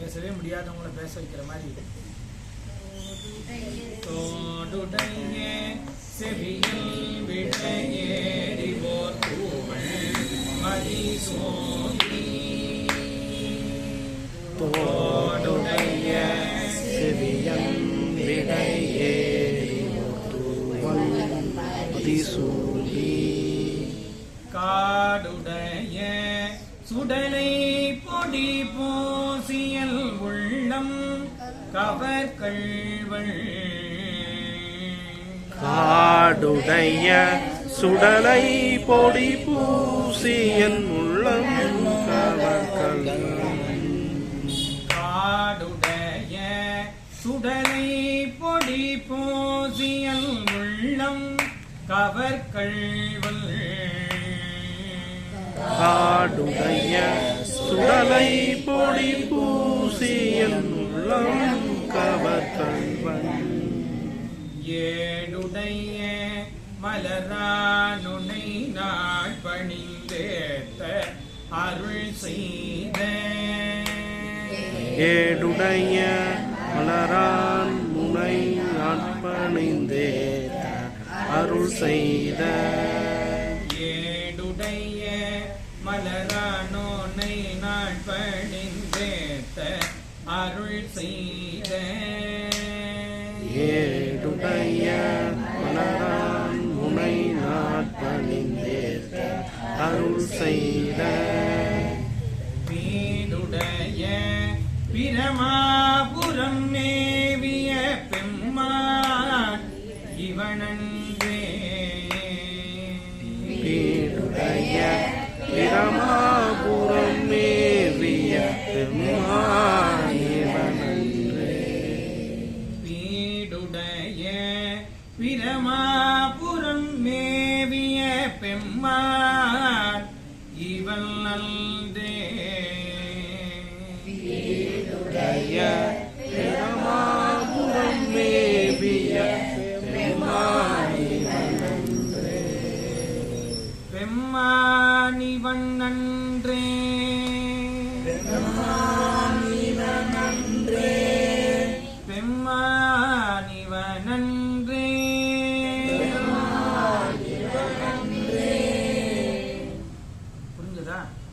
பேசவே முடியாதவங்கள பேச வைக்கிற மாதிரி தோடுடைய செவியில் விடையேறிவோர் பூவள் மதிசோதி தோடுடைய செவியன் விடையேறி தூவல் அதிசூலி காடுடைய சுடலை பொடி போசியல் உள்ளம் கவர்கள்வள் காடுடைய சுடலை பொடி பூசியன் உள்ளம் கவர்கள் காடுடைய சுடலை பொடி போசியல் உள்ளம் கவர்கள்வள் காடுடைய சுடலை பொடி பூசியன் உள்ளம் கவர்கள் ஏடுடைய மலரானுனை நாள் பணிந்தேத்த அருள் செய்த. ஏடுடைய மலரான் முனை நாட்பணிந்தே அருள் செய்த. மலரானோனை நாள் பணிந்தேத்த அருள் செய்த. ஏடுடைய மலரான் முனை நாட்பணிந்தே அருள் செய்த. வீடுடைய பிரமாபுரம் நேவிய பெம்மான் இவனன்றே. வீடுடைய பிரமாபுரம் மேவிய பெருமானிவனன்றே. வீடுடைய பிரமாபுரம் மேவிய பெம்மான் இவன் நல்தே உடைய பெம்மானிவன் நன்றே